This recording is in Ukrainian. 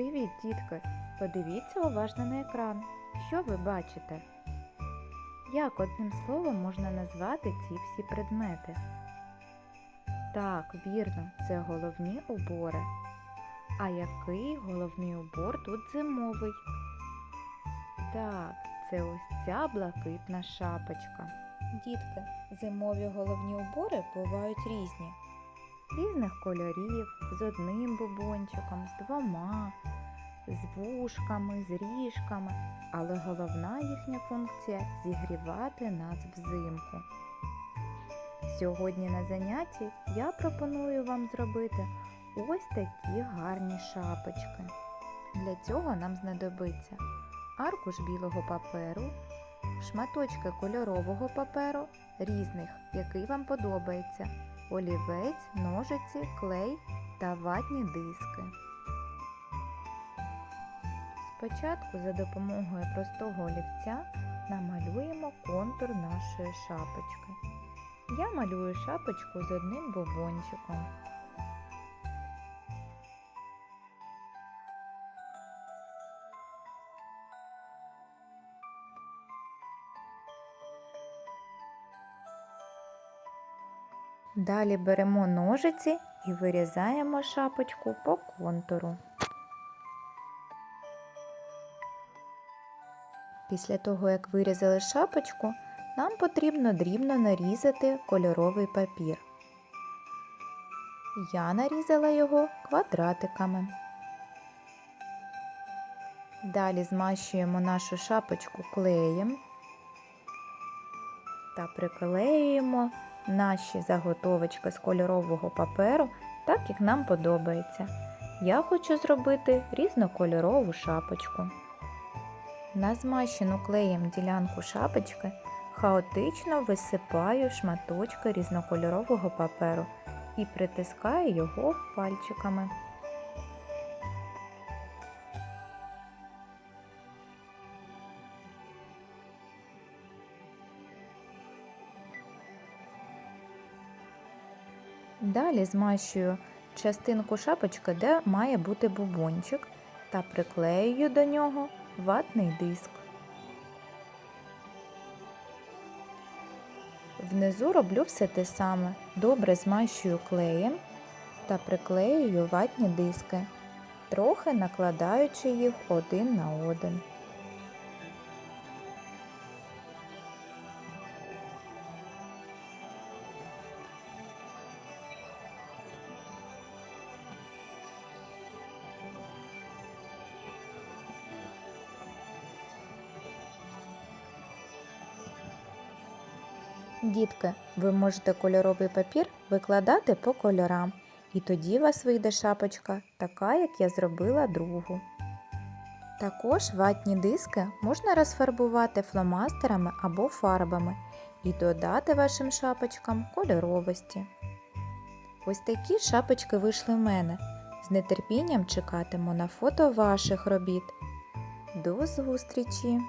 Привіт, дітки! Подивіться уважно на екран. Що ви бачите? Як одним словом можна назвати ці всі предмети? Так, вірно, це головні убори. А який головний убор тут зимовий? Так, це ось ця блакитна шапочка. Дітки, зимові головні убори бувають різні. Різних кольорів, з одним бубончиком, з двома, вушками, з ріжками, але головна їхня функція зігрівати нас взимку. Сьогодні на занятті я пропоную вам зробити ось такі гарні шапочки. Для цього нам знадобиться аркуш білого паперу, шматочки кольорового паперу, різних, який вам подобається, олівець, ножиці, клей та ватні диски. Спочатку за допомогою простого олівця намалюємо контур нашої шапочки. Я малюю шапочку з одним бобончиком. Далі беремо ножиці і вирізаємо шапочку по контуру. Після того, як вирізали шапочку, нам потрібно дрібно нарізати кольоровий папір. Я нарізала його квадратиками. Далі змащуємо нашу шапочку клеєм та приклеюємо наші заготовочки з кольорового паперу так, як нам подобається. Я хочу зробити різнокольорову шапочку. На змащену клеєм ділянку шапочки хаотично висипаю шматочки різнокольорового паперу і притискаю його пальчиками. Далі змащую частинку шапочки, де має бути бубончик, та приклеюю до нього ватний диск. Внизу роблю все те саме. Добре змащую клеєм та приклеюю ватні диски, трохи накладаючи їх один на один. Дітки, ви можете кольоровий папір викладати по кольорам, і тоді у вас вийде шапочка, така, як я зробила другу. Також ватні диски можна розфарбувати фломастерами або фарбами і додати вашим шапочкам кольоровості. Ось такі шапочки вийшли в мене. З нетерпінням чекатиму на фото ваших робіт. До зустрічі!